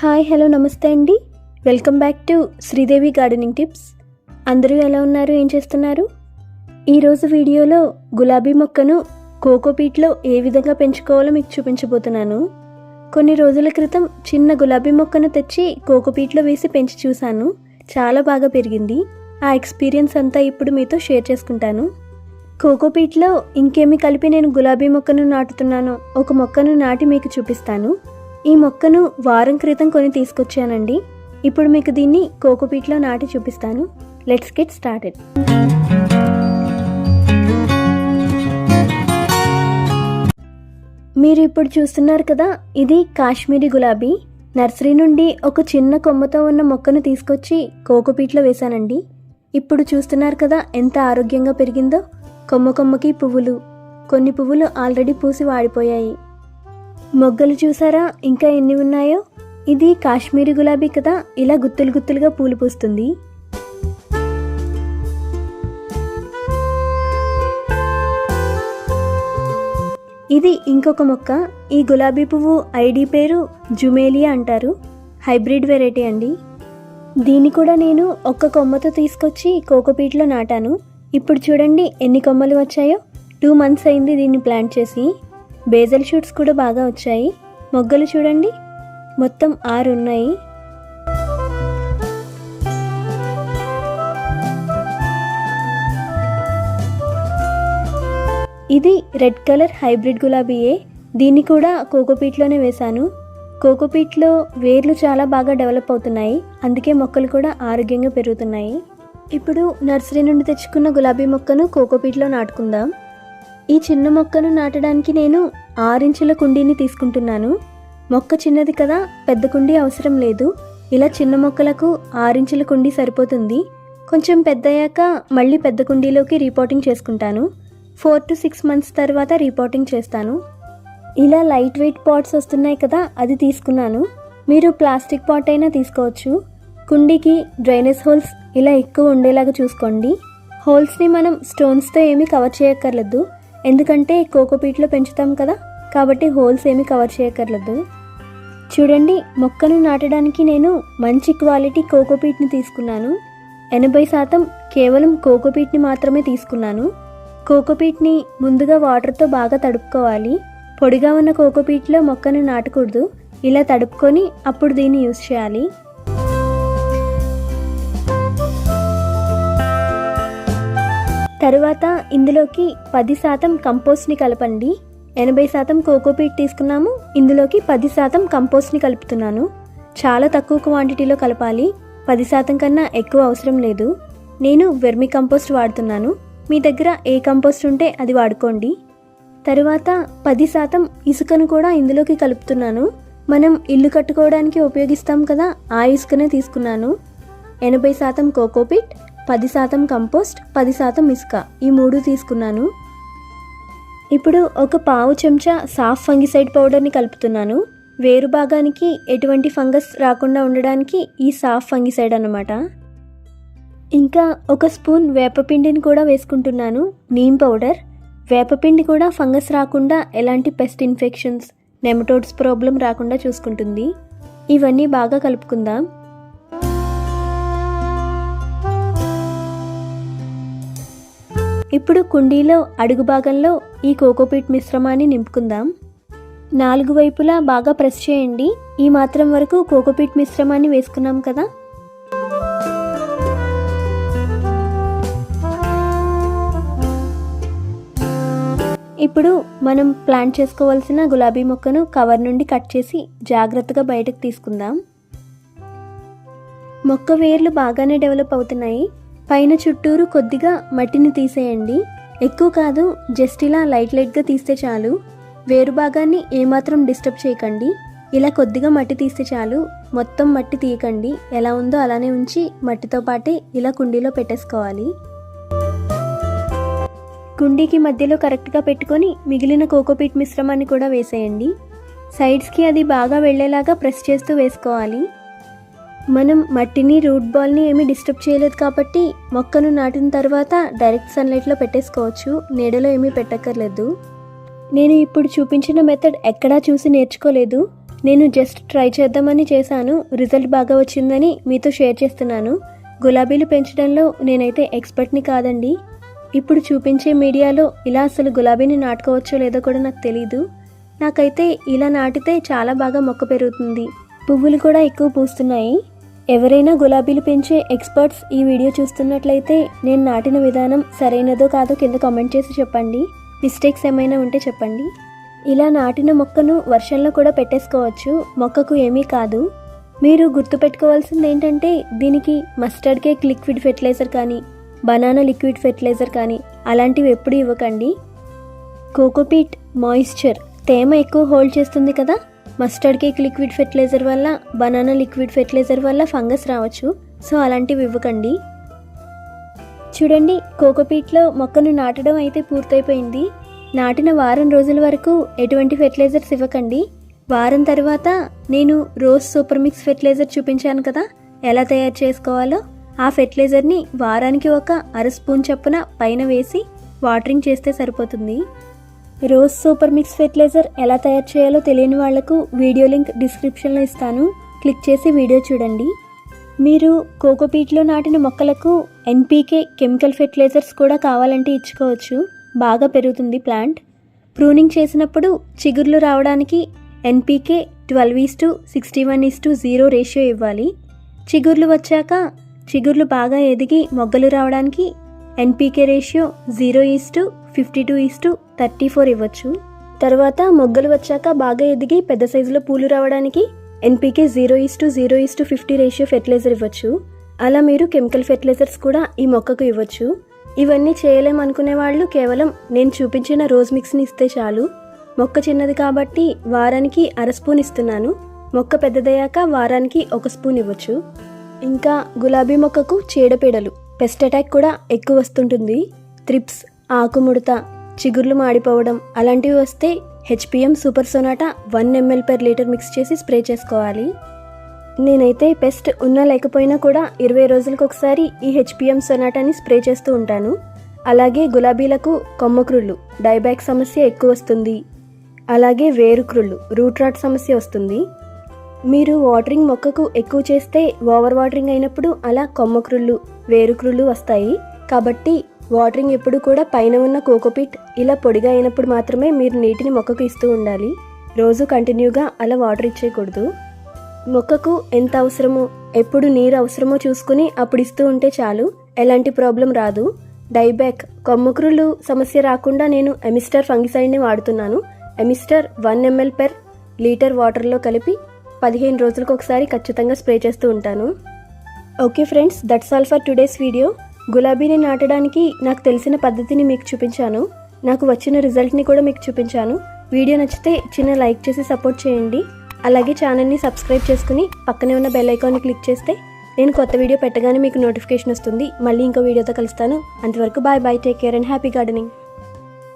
Hi hello నమస్తే అండి. Welcome back to Sridevi gardening tips. అందరూ ఎలా ఉన్నారు? ఏం చేస్తున్నారు? ఈరోజు వీడియోలో గులాబీ మొక్కను కోకోపీట్లో ఏ విధంగా పెంచుకోవాలో మీకు చూపించబోతున్నాను. కొన్ని రోజుల క్రితం చిన్న గులాబీ మొక్కను తెచ్చి కోకోపీట్లో వేసి పెంచి చూశాను. చాలా బాగా పెరిగింది. ఆ ఎక్స్పీరియన్స్ అంతా ఇప్పుడు మీతో షేర్ చేసుకుంటాను. కోకోపీట్లో ఇంకేమి కలిపి నేను గులాబీ మొక్కను నాటుతున్నానో ఒక మొక్కను నాటి మీకు చూపిస్తాను. ఈ మొక్కను వారం క్రితం కొని తీసుకొచ్చానండి. ఇప్పుడు మీకు దీన్ని కోకోపీట్లో నాటి చూపిస్తాను. లెట్స్ గెట్ స్టార్టెడ్ మీరు ఇప్పుడు చూస్తున్నారు కదా ఇది కాశ్మీరీ గులాబీ. నర్సరీ నుండి ఒక చిన్న కొమ్మతో ఉన్న మొక్కను తీసుకొచ్చి కోకోపీట్లో వేశానండి. ఇప్పుడు చూస్తున్నారు కదా ఎంత ఆరోగ్యంగా పెరిగిందో. కొమ్మ కొమ్మకి పువ్వులు. కొన్ని పువ్వులు ఆల్రెడీ పూసి వాడిపోయాయి. మొగ్గలు చూసారా? ఇంకా ఎన్ని ఉన్నాయో? ఇది కాశ్మీరీ గులాబీ కదా. ఇలా గుత్తులు గుత్తులుగా పూలు పూస్తుంది. ఇది ఇంకొక మొక్క. ఈ గులాబీ పువ్వు ఐడి పేరు జుమేలియా అంటారు. హైబ్రిడ్ వెరైటీ అండి. దీన్ని కూడా నేను ఒక్క కొమ్మతో తీసుకొచ్చి కోకోపీట్లో నాటాను. ఇప్పుడు చూడండి ఎన్ని కొమ్మలు వచ్చాయో. టూ మంత్స్ అయింది దీన్ని ప్లాంట్ చేసి. బేజల్ షూట్స్ కూడా బాగా వచ్చాయి. మొగ్గలు చూడండి. మొత్తం ఆరు ఉన్నాయి. ఇది రెడ్ కలర్ హైబ్రిడ్ గులాబీయే దీన్ని కూడా కోకోపీట్లోనే వేశాను. కోకోపీట్లో వేర్లు చాలా బాగా డెవలప్ అవుతున్నాయి. అందుకే మొక్కలు కూడా ఆరోగ్యంగా పెరుగుతున్నాయి. ఇప్పుడు నర్సరీ నుండి తెచ్చుకున్న గులాబీ మొక్కను కోకోపీట్లో నాటుకుందాం. ఈ చిన్న మొక్కను నాటడానికి నేను ఆరించుల కుండీని తీసుకుంటున్నాను. మొక్క చిన్నది కదా పెద్ద కుండీ అవసరం లేదు. ఇలా చిన్న మొక్కలకు ఆరించుల కుండీ సరిపోతుంది. కొంచెం పెద్దయ్యాక మళ్ళీ పెద్ద కుండీలోకి రీపోటింగ్ చేసుకుంటాను. ఫోర్ టు సిక్స్ మంత్స్ తర్వాత రీపోటింగ్ చేస్తాను. ఇలా లైట్ వెయిట్ పాట్స్ వస్తున్నాయి కదా అది తీసుకున్నాను. మీరు ప్లాస్టిక్ పాట్ అయినా తీసుకోవచ్చు. కుండీకి డ్రైనేజ్ హోల్స్ ఇలా ఎక్కువ ఉండేలాగా చూసుకోండి. హోల్స్ని మనం స్టోన్స్తో ఏమీ కవర్ చేయక్కర్లేదు. ఎందుకంటే కోకోపీట్లో పెంచుతాం కదా కాబట్టి హోల్స్ ఏమీ కవర్ చేయక్కర్లేదు. చూడండి మొక్కను నాటడానికి నేను మంచి క్వాలిటీ కోకోపీట్ని తీసుకున్నాను. ఎనభై శాతం కేవలం కోకోపీట్ని మాత్రమే తీసుకున్నాను. కోకోపీట్ని ముందుగా వాటర్తో బాగా తడుపుకోవాలి. పొడిగా ఉన్న కోకోపీట్లో మొక్కను నాటకూడదు. ఇలా తడుపుకొని అప్పుడు దీన్ని యూస్ చేయాలి. తరువాత ఇందులోకి పది శాతం కంపోస్ట్ని కలపండి. ఎనభై శాతం కోకోపీట్ తీసుకున్నాము. ఇందులోకి పది శాతం కంపోస్ట్ని కలుపుతున్నాను. చాలా తక్కువ క్వాంటిటీలో కలపాలి. పది శాతం కన్నా ఎక్కువ అవసరం లేదు. నేను వెర్మి కంపోస్ట్ వాడుతున్నాను. మీ దగ్గర ఏ కంపోస్ట్ ఉంటే అది వాడుకోండి. తరువాత పది శాతం ఇసుకను కూడా ఇందులోకి కలుపుతున్నాను. మనం ఇల్లు కట్టుకోవడానికి ఉపయోగిస్తాం కదా ఆ ఇసుకనే తీసుకున్నాను. ఎనభై శాతం కోకోపీట్ పది శాతం కంపోస్ట్ పది శాతం ఇసుక. ఈ మూడు తీసుకున్నాను. ఇప్పుడు ఒక పావు చెంచా సాఫ్ ఫంగిసైడ్ పౌడర్ని కలుపుతున్నాను. వేరు భాగానికి ఎటువంటి ఫంగస్ రాకుండా ఉండడానికి ఈ సాఫ్ ఫంగిసైడ్ అన్నమాట. ఇంకా ఒక స్పూన్ వేపపిండిని కూడా వేసుకుంటున్నాను. Neem powder. వేపపిండి కూడా ఫంగస్ రాకుండా ఎలాంటి పెస్ట్ ఇన్ఫెక్షన్స్ నెమటోడ్స్ ప్రాబ్లం రాకుండా చూసుకుంటుంది. ఇవన్నీ బాగా కలుపుకుందాం. ఇప్పుడు కుండీలో అడుగు భాగంలో ఈ కోకోపీట్ మిశ్రమాన్ని నింపుకుందాం. నాలుగు వైపులా బాగా ప్రెస్ చేయండి. ఈ మాత్రం వరకు కోకోపీట్ మిశ్రమాన్ని వేసుకున్నాం కదా. ఇప్పుడు మనం ప్లాంట్ చేసుకోవాల్సిన గులాబీ మొక్కను కవర్ నుండి కట్ చేసి జాగ్రత్తగా బయటకు తీసుకుందాం. మొక్క వేర్లు బాగానే డెవలప్ అవుతున్నాయి. పైన చుట్టూరు కొద్దిగా మట్టిని తీసేయండి. ఎక్కువ కాదు జస్ట్ ఇలా లైట్ లైట్గా తీస్తే చాలు. వేరు భాగాన్ని ఏమాత్రం డిస్టర్బ్ చేయకండి. ఇలా కొద్దిగా మట్టి తీస్తే చాలు. మొత్తం మట్టి తీయకండి. ఎలా ఉందో అలానే ఉంచి మట్టితో పాటే ఇలా కుండీలో పెట్టేసుకోవాలి. కుండీకి మధ్యలో కరెక్ట్గా పెట్టుకొని మిగిలిన కోకోపీట్ మిశ్రమాన్ని కూడా వేసేయండి. సైడ్స్కి అది బాగా వెళ్ళేలాగా ప్రెస్ చేస్తూ వేసుకోవాలి. మనం మట్టిని రూట్ బాల్ని ఏమీ డిస్టర్బ్ చేయలేదు కాబట్టి మొక్కను నాటిన తర్వాత డైరెక్ట్ సన్లైట్లో పెట్టేసుకోవచ్చు. నీడలో ఏమీ పెట్టక్కర్లేదు. నేను ఇప్పుడు చూపించిన మెథడ్ ఎక్కడా చూసి నేర్చుకోలేదు. నేను జస్ట్ ట్రై చేద్దామని చేశాను. రిజల్ట్ బాగా వచ్చిందని మీతో షేర్ చేస్తున్నాను. గులాబీలు పెంచడంలో నేనైతే ఎక్స్పర్ట్ని కాదండి. ఇప్పుడు చూపించే మీడియాలో ఇలా అసలు గులాబీని నాటుకోవచ్చో లేదో కూడా నాకు తెలీదు. నాకైతే ఇలా నాటితే చాలా బాగా మొక్క పెరుగుతుంది. పువ్వులు కూడా ఎక్కువ పూస్తున్నాయి. ఎవరైనా గులాబీలు పెంచే ఎక్స్పర్ట్స్ ఈ వీడియో చూస్తున్నట్లయితే నేను నాటిన విధానం సరైనదో కాదో కింద కామెంట్ చేసి చెప్పండి. మిస్టేక్స్ ఏమైనా ఉంటే చెప్పండి. ఇలా నాటిన మొక్కను వర్షంలో కూడా పెట్టేసుకోవచ్చు. మొక్కకు ఏమీ కాదు. మీరు గుర్తుపెట్టుకోవాల్సింది ఏంటంటే దీనికి మస్టర్డ్ కేక్ లిక్విడ్ ఫెర్టిలైజర్ కానీ బనానా లిక్విడ్ ఫెర్టిలైజర్ కానీ అలాంటివి ఎప్పుడు ఇవ్వకండి. కోకోపీట్ మాయిశ్చర్ తేమ ఎక్కువ హోల్డ్ చేస్తుంది కదా? మస్టర్డ్ కేక్ లిక్విడ్ ఫెర్టిలైజర్ వల్ల బనానా లిక్విడ్ ఫెర్టిలైజర్ వల్ల ఫంగస్ రావచ్చు. సో అలాంటివి ఇవ్వకండి. చూడండి కోకోపీట్లో మొక్కను నాటడం అయితే పూర్తయిపోయింది. నాటిన వారం రోజుల వరకు ఎటువంటి ఫెర్టిలైజర్స్ ఇవ్వకండి. వారం తర్వాత నేను రోజ్ సూపర్ మిక్స్ ఫెర్టిలైజర్ చూపించాను కదా ఎలా తయారు చేసుకోవాలో. ఆ ఫెర్టిలైజర్ని వారానికి ఒక అర స్పూన్ చొప్పున పైన వేసి వాటరింగ్ చేస్తే సరిపోతుంది. రోజ్ సూపర్ మిక్స్ ఫెర్టిలైజర్ ఎలా తయారు చేయాలో తెలియని వాళ్ళకు వీడియో లింక్ డిస్క్రిప్షన్లో ఇస్తాను. క్లిక్ చేసి వీడియో చూడండి. మీరు కోకోపీట్లో నాటిన మొక్కలకు ఎన్పీకే కెమికల్ ఫెర్టిలైజర్స్ కూడా కావాలంటే ఇచ్చుకోవచ్చు. బాగా పెరుగుతుంది ప్లాంట్. ప్రూనింగ్ చేసినప్పుడు చిగుర్లు రావడానికి NPK twelve is to sixty one is to zero ratio ఇవ్వాలి. చిగుర్లు వచ్చాక చిగుర్లు బాగా ఎదిగి మొగ్గలు రావడానికి NPK ratio zero is to fifty two is to thirty four ఇవ్వచ్చు. తర్వాత మొగ్గలు వచ్చాక బాగా ఎదిగి పెద్ద సైజులో పూలు రావడానికి NPK zero is to zero is to fifty ratio fertiliser ఇవ్వచ్చు. అలా మీరు కెమికల్ ఫెర్టిలైజర్స్ కూడా ఈ మొక్కకు ఇవ్వచ్చు. ఇవన్నీ చేయలేమనుకునే వాళ్ళు కేవలం నేను చూపించిన రోజ్ మిక్స్ని ఇస్తే చాలు. మొక్క చిన్నది కాబట్టి వారానికి అర స్పూన్ ఇస్తున్నాను. మొక్క పెద్దదయ్యాక వారానికి ఒక స్పూన్ ఇవ్వచ్చు. ఇంకా గులాబీ మొక్కకు చీడపీడలు. పెస్ట్ అటాక్ కూడా ఎక్కువ వస్తుంటుంది. త్రిప్స్ ఆకుముడత చిగుర్లు మాడిపోవడం అలాంటివి వస్తే HPM super sonata one ml per litre mix చేసి స్ప్రే చేసుకోవాలి. నేనైతే పెస్ట్ ఉన్నా లేకపోయినా కూడా ఇరవై రోజులకు ఒకసారి ఈ హెచ్పిఎం సొనాటాని స్ప్రే చేస్తూ ఉంటాను. అలాగే గులాబీలకు కొమ్మక్రుళ్ళు డైబ్యాక్ సమస్య ఎక్కువ వస్తుంది. అలాగే వేరుక్రుళ్ళు రూట్ రాట్ సమస్య వస్తుంది. మీరు వాటరింగ్ మొక్కకు ఎక్కువ చేస్తే ఓవర్ వాటరింగ్ అయినప్పుడు అలా కొమ్మక్రుళ్ళు వేరుక్రుళ్ళు వస్తాయి. కాబట్టి వాటరింగ్ ఎప్పుడు కూడా పైన ఉన్న కోకోపిట్ ఇలా పొడిగా అయినప్పుడు మాత్రమే మీరు నీటిని మొక్కకు ఇస్తూ ఉండాలి. రోజు కంటిన్యూగా అలా వాటర్ ఇచ్చేయకూడదు. మొక్కకు ఎంత అవసరమో ఎప్పుడు నీరు అవసరమో చూసుకుని అప్పుడు ఇస్తూ ఉంటే చాలు. ఎలాంటి ప్రాబ్లం రాదు. డైబ్యాక్ కొమ్మకురులు సమస్య రాకుండా నేను ఎమిస్టర్ ఫంగిసైడ్ని వాడుతున్నాను. Amistar one ml per litre వాటర్లో కలిపి పదిహేను రోజులకు ఒకసారి ఖచ్చితంగా స్ప్రే చేస్తూ ఉంటాను. Okay friends that's all for today's video. గులాబీని నాటడానికి నాకు తెలిసిన పద్ధతిని మీకు చూపించాను. నాకు వచ్చిన రిజల్ట్ని కూడా మీకు చూపించాను. వీడియో నచ్చితే చిన్న లైక్ చేసి సపోర్ట్ చేయండి. అలాగే ఛానల్ని సబ్స్క్రైబ్ చేసుకుని పక్కనే ఉన్న బెల్ ఐకాన్ని క్లిక్ చేస్తే నేను కొత్త వీడియో పెట్టగానే మీకు నోటిఫికేషన్ వస్తుంది. మళ్ళీ ఇంకో వీడియోతో కలుస్తాను. అంతవరకు bye bye take care and happy gardening.